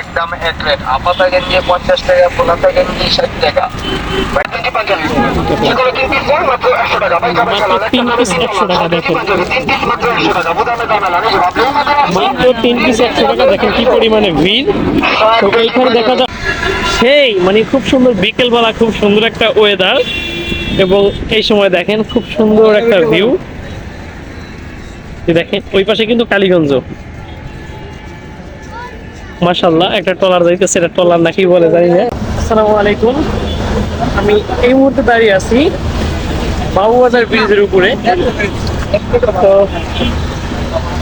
একদম এক রেট আপাতা গেঞ্জি পঞ্চাশ টাকা পোলাতা গেঞ্জি ষাট টাকা। মাত্র তিন পিস একশো দেখেন। কি পরিমাণে ভিড়। তো এইখানে দেখা যায় সেই মানে খুব সুন্দর বিকেলবেলা খুব সুন্দর একটা ওয়েদার এবং এই সময় দেখেন খুব সুন্দর একটা ভিউ দেখেন ওই পাশে কিন্তু কালীগঞ্জ। মাশাল্লাহ একটা টলার যাইতেছে, এটা টলার নাকি বলে জানি না। আসসালামু আলাইকুম। আমি এই মুহূর্তে দাঁড়িয়ে আছি বাবুবাজার ব্রিজের উপরে। তো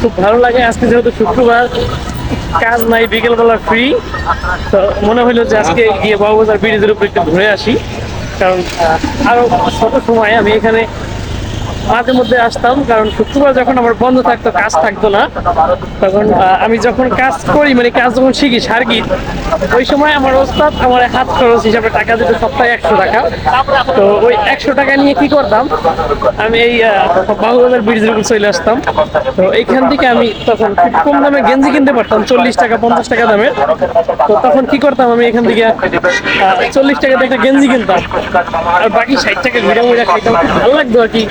খুব ভালো লাগে, আজকে যেহেতু শুক্রবার, কাজ নাই, বিকেলবেলা ফ্রি তো মনে হলো যে আজকে গিয়ে বাবুবাজার ব্রিজের উপরে একটু ঘুরে আসি। কারণ আরও ছোট সময় আমি এখানে মাঝে মধ্যে আসতাম কারণ শুক্রবার যখন আমার বন্ধ থাকতো কাজ থাকতো না তখন আমি যখন কাজ করি মানে কাজ যখন শিখি সার্গিত ওই সময় আমার ওস্তাদ আমার হাত খরচ হিসাবে টাকা দিত সপ্তাহে একশো টাকা। তো ওই একশো টাকা নিয়ে কি করতাম আমি এই আহ, বাহুবাজার ব্রিজের উপর চলে আসতাম। তো এইখান থেকে আমি তখন খুব কম দামে গেঞ্জি কিনতে পারতাম চল্লিশ টাকা পঞ্চাশ টাকা দামের তো তখন কি করতাম আমি এখান থেকে চল্লিশ টাকাতে একটা গেঞ্জি কিনতাম আর বাকি ষাট টাকা ঘুরে ঘুরে খাইতাম। ভালো লাগতো আর কি।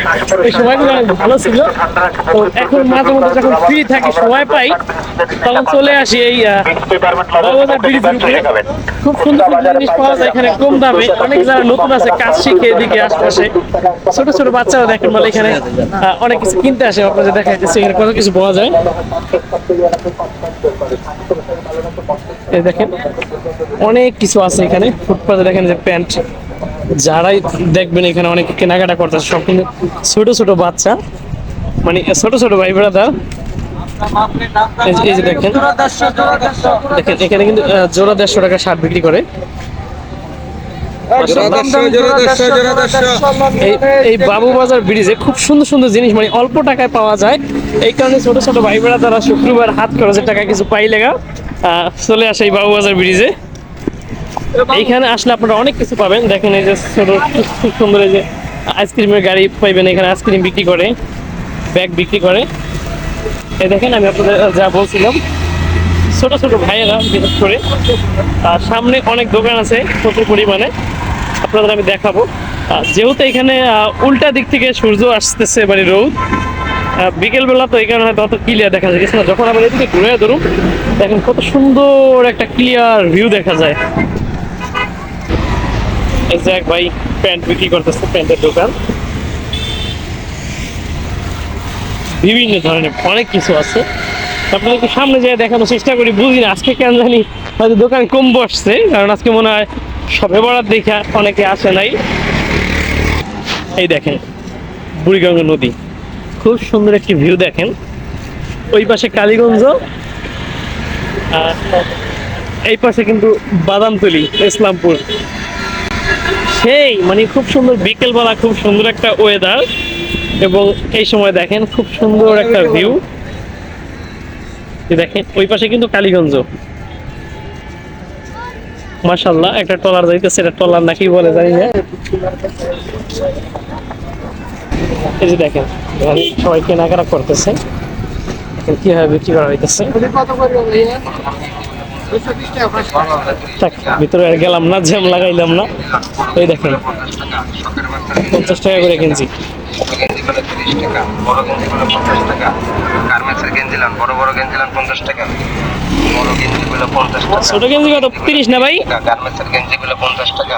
ওই সময়গুলো অনেক ভালো ছিল। তো এখন মাঝে মধ্যে যখন ফ্রি থাকি সময় পাই, তখন চলে আসি এই খুব সুন্দর সুন্দর জিনিস পাওয়া যায় এখানে, কম দামে। অনেক যারা নতুন আছে, কাজ শিখে এদিকে আশপাশে। ছোট ছোট বাচ্চারা দেখেন বলে এখানে অনেক কিছু কিনতে আসে, আপনাদের দেখাইতেছে এখানে কত কিছু পাওয়া যায়। দেখেন, অনেক কিছু আছে এখানে। ফুটপাতে দেখেন যে প্যান্ট। যারাই দেখবেন এখানে অনেক কেনাকাটা করতেছে সব কিন্তু ছোট ছোট বাচ্চা। মানে ছোট ছোট ভাই ব্রাদার এই যে- এই যে দেখেন। দেখেন এখানে কিন্তু জোড়া দেড়শো টাকা শার্ট বিক্রি করে। এই এই বাবুবাজার ব্রিজে খুব সুন্দর সুন্দর জিনিস মানে অল্প টাকায় পাওয়া যায়। এই কারণে ছোট ছোট ভাই তারা শুক্রবার হাত খরচের টাকা কিছু পাই লেগা আহ, চলে আসে এই বাবুবাজার ব্রিজে। এইখানে আসলে আপনারা অনেক কিছু পাবেন। দেখেন এই যে খুব- সুন্দর এই যে আইসক্রিমের গাড়ি পাইবেন এখানে আইসক্রিম বিক্রি করে ব্যাগ বিক্রি করে। এই দেখেন, আমি আপনাদের যা বলছিলাম। ছোট ছোট ভাইয়েরা বিশেষ করে। আর সামনে অনেক দোকান আছে প্রচুর পরিমাণে। আপনাদের আমি দেখাবো। যেহেতু এখানে উল্টা দিক থেকে সূর্য আসতেছে মানে রোদ বিকেলবেলা তো এখানে হয়তো অত ক্লিয়ার দেখা যায়। না? যখন আমরা এদিকে ঘুরে ধরুন, দেখেন কত সুন্দর একটা ক্লিয়ার ভিউ দেখা যায়। এই এক ভাই, প্যান্ট বিক্রি করতেছে, প্যান্টের দোকান। বিভিন্ন ধরনের অনেক কিছু আছে। আপনাদের একটু সামনে যেয়ে দেখানোর চেষ্টা করি, বুঝি না, আজকে কেন জানি হয়তো দোকান কম বসছে, কারণ আজকে মনে হয় সবে বরাত দেখা অনেকে আসে নাই। এই দেখেন, বুড়িগঙ্গা নদী। খুব সুন্দর একটি ভিউ দেখেন। ওই পাশে কালীগঞ্জ। এই পাশে কিন্তু বাদামতলি, ইসলামপুর। সেই মানে খুব সুন্দর বিকেলবেলা খুব সুন্দর একটা ওয়েদার এবং এই সময় দেখেন খুব সুন্দর একটা ভিউ দেখেন, ওই পাশে কিন্তু কালীগঞ্জ। মাশাল্লাহ একটা টলার যাইতেছে, এটা টলার নাকি বলে জানি না। এই যে দেখেন সবাই কেনাকাটা করতেছে। কীভাবে বিক্রি করা হইতেছে? ভিতরে আর গেলাম না, জ্যাম লাগাইলাম না। এই দেখেন, পঞ্চাশ টাকা করে কিনছি টাকা বড় গেঞ্জি পঞ্চাশ টাকা। গার্মেন্টসের গেঞ্জি বড় বড় গেঞ্জি পঞ্চাশ টাকা। বড় গেঞ্জি পঞ্চাশ টাকা ছোট গেঞ্জি কত? তিরিশ না ভাই? গার্মেন্টসের গেঞ্জি পঞ্চাশ টাকা।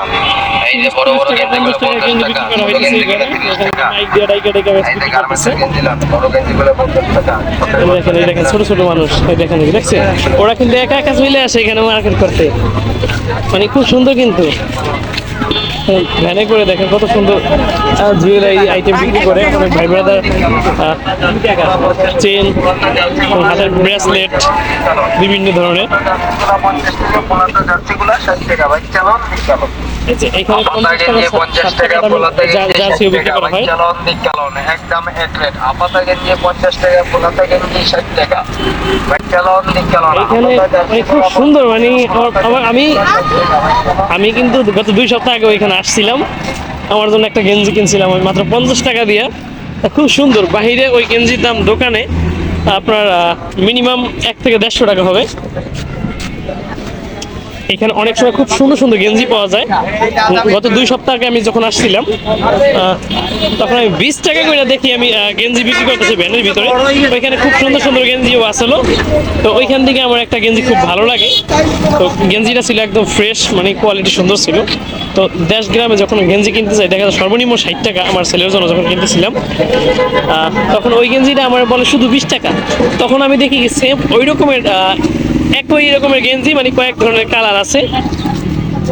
এই যে বড় বড় গেঞ্জি পঞ্চাশ টাকা পঞ্চাশ গেঞ্জি টাকা। বিক্রি করা ছোট হইতেছে এখানে। গুলো তিরিশ টাকা নাইক দিয়ে ডাইকা ডাইকা এই যে গার্মেন্টসের গেঞ্জি বড় গেঞ্জি পঞ্চাশ টাকা। দেখেন এই দেখেন ছোট ছোট মানুষ। এই দেখেন দেখছেন ওরা কিন্তু একা একা চলে আসে এখানে মার্কেট করতে। মানে খুব সুন্দর কিন্তু। ভ্যানে করে দেখেন কত সুন্দর জুয়েলারি আইটেম বিক্রি করে। অনেক ভাই ব্রাদার চেন হাতের ব্রেসলেট বিভিন্ন ধরনের। খুব সুন্দর মানে আমি আমি কিন্তু গত দুই সপ্তাহ আগে ওইখানে আসছিলাম। আমার জন্য একটা গেঞ্জি কিনছিলাম আমি মাত্র পঞ্চাশ টাকা দিয়ে। খুব সুন্দর। বাহিরে ওই গেঞ্জির দাম দোকানে আপনার মিনিমাম এক থেকে দেড়শো টাকা হবে। এখানে অনেক সময় খুব সুন্দর সুন্দর গেঞ্জি পাওয়া যায়। গত দুই সপ্তাহ আগে আমি যখন আসছিলাম তখন আমি বিশ টাকা করে দেখি আমি গেঞ্জি বিক্রি করতেছি ভ্যানের ভিতরে। ওইখানে খুব সুন্দর সুন্দর গেঞ্জিও আসলো তো ওইখান থেকে আমার একটা গেঞ্জি খুব ভালো লাগে। তো গেঞ্জিটা ছিল একদম ফ্রেশ মানে কোয়ালিটি সুন্দর ছিল। তো দেশ গ্রামে যখন গেঞ্জি কিনতে যাই, দেখা যায় সর্বনিম্ন ষাট টাকা আমার ছেলের জন্য যখন কিনতেছিলাম। তখন ওই গেঞ্জিটা আমার বলে শুধু বিশ টাকা। তখন আমি দেখি সেম ওই রকমের একই রকমের গেঞ্জি মানে কয়েক ধরনের কালার আছে।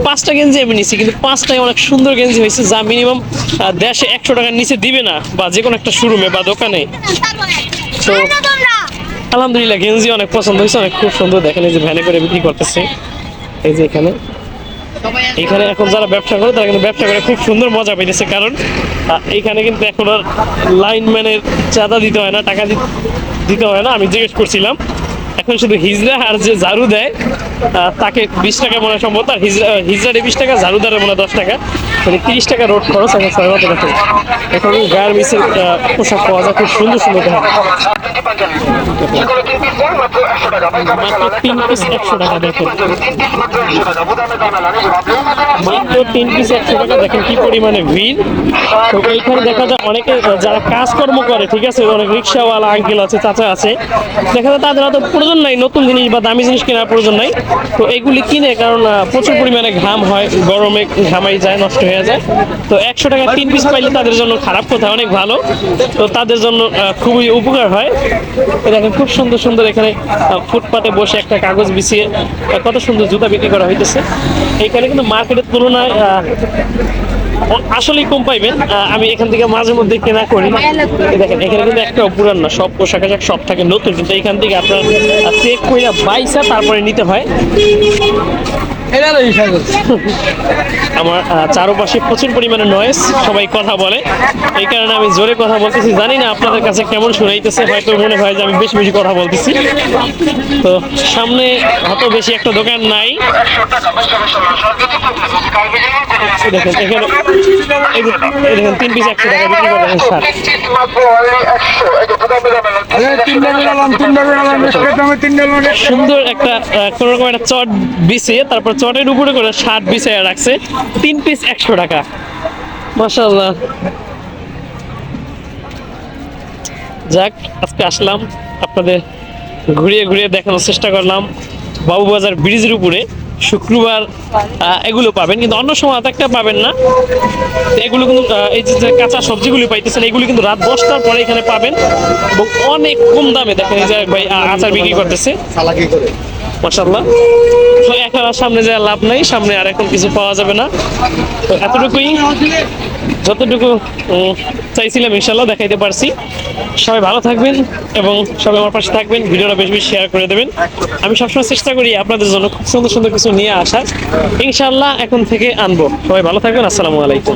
পাঁচটা গেঞ্জি আমি নিছি, কিন্তু পাঁচটাই অনেক সুন্দর গেঞ্জি হয়েছে, যা মিনিমাম দেশে একশো টাকার নিচে দিবে না, বা যে কোনো একটা শোরুমে বা দোকানে। তো আলহামদুলিল্লাহ, গেঞ্জি অনেক পছন্দ হয়েছে, অনেক খুব সুন্দর। দেখেন এই যে ভ্যানে করে বিক্রি করতেছে, এই যে এখানে। এখানে এখন যারা ব্যবসা করে, তারা কিন্তু ব্যবসা করে, খুব সুন্দর মজা পাইতেছে, কারণ এখানে কিন্তু এখন আর লাইনম্যানের চাঁদা দিতে হয় না, টাকা দিতে হয় না, আমি জিজ্ঞেস করছিলাম। এখন শুধু হিজড়া আর যে ঝাড়ু দেয় তাকে বিশ টাকা মনে সম্ভব আর হিজড়া হিজড়ারে বিশ টাকা ঝাড়ুদারে মনে দশ টাকা। মানে তিরিশ টাকা রোড খরচ এখন ছয় মতো দেখো এখন গার্মেন্টসের পোশাক পাওয়া যায় খুব সুন্দর সুন্দর দেখো তিন পিস একশো টাকা দেখেন। মাত্র তিন পিস একশো টাকা দেখেন কি পরিমাণে ভিড়। তো এইখানে দেখা যায় অনেকে যারা কাজকর্ম করে ঠিক আছে অনেক রিক্সাওয়ালা আঙ্কেল আছে চাচা আছে দেখা যায় তাদের প্রয়োজন নাই নতুন জিনিস বা দামি জিনিস কেনার প্রয়োজন নাই। তো এগুলি কিনে কারণ প্রচুর পরিমাণে ঘাম হয় গরমে ঘামাই যায় নষ্ট হয়ে যায়। তো একশো টাকা তিন পিস পাইলে তাদের জন্য খারাপ কথা অনেক ভালো। তো তাদের জন্য খুবই উপকার হয়। দেখেন, খুব সুন্দর সুন্দর এখানে ফুটপাতে বসে একটা কাগজ বিছিয়ে কত সুন্দর জুতা বিক্রি করা হইতেছে। এখানে কিন্তু মার্কেটের তুলনায় আসলেই কম পাইবেন। আমি এখান থেকে মাঝে মধ্যে কেনা করি। দেখেন, এখানে কিন্তু একটা পুরান না, সব পোশাক আশাক সব থাকে, নতুন। কিন্তু এখান থেকে আপনার চেক করে বাইসা তারপরে নিতে হয়। আমার চারপাশে প্রচুর পরিমাণে নয়েস সবাই কথা বলে। এই কারণে আমি জোরে কথা বলতেছি। জানি না আপনাদের কাছে কেমন শুনাইতেছে, হয়তো মনে হয় যে আমি বেশি বেশি কথা বলতেছি। তো সামনে অত বেশি একটা দোকান নাই। দেখেন এখানে এই দেখেন তিন পিস একশো টাকা বিক্রি করে দেখেন শার্ট সুন্দর একটা কোন রকম একটা চট বিছিয়ে তারপর চটের উপরে করে শার্ট বিছিয়ে রাখছে। তিন পিস একশো টাকা। যাক আজকে আসলাম আপনাদের ঘুরিয়ে ঘুরিয়ে দেখানোর চেষ্টা করলাম বাবুবাজার ব্রিজের উপরে। শুক্রবার এগুলো পাবেন কিন্তু অন্য সময় এত একটা পাবেন না। এগুলো কিন্তু এই যে যে কাঁচা সবজিগুলি পাইতেছেন এগুলো কিন্তু রাত দশটার পরে এখানে পাবেন এবং অনেক কম দামে। দেখেন এই যে ভাই আচার বিক্রি করতেছে। মাসাল্লাহ তো এখন আর সামনে যা লাভ নাই সামনে আর এখন কিছু পাওয়া যাবে না। তো এতটুকুই। যতটুকু চাইছিলাম ইনশাল্লাহ দেখাইতে পারছি। সবাই ভালো থাকবেন এবং সবাই আমার পাশে থাকবেন, ভিডিওটা বেশি বেশি শেয়ার করে দেবেন। আমি সবসময় চেষ্টা করি আপনাদের জন্য খুব সুন্দর সুন্দর কিছু নিয়ে আসার। ইনশাল্লাহ এখন থেকে আনব। সবাই ভালো থাকবেন, আসসালামু আলাইকুম।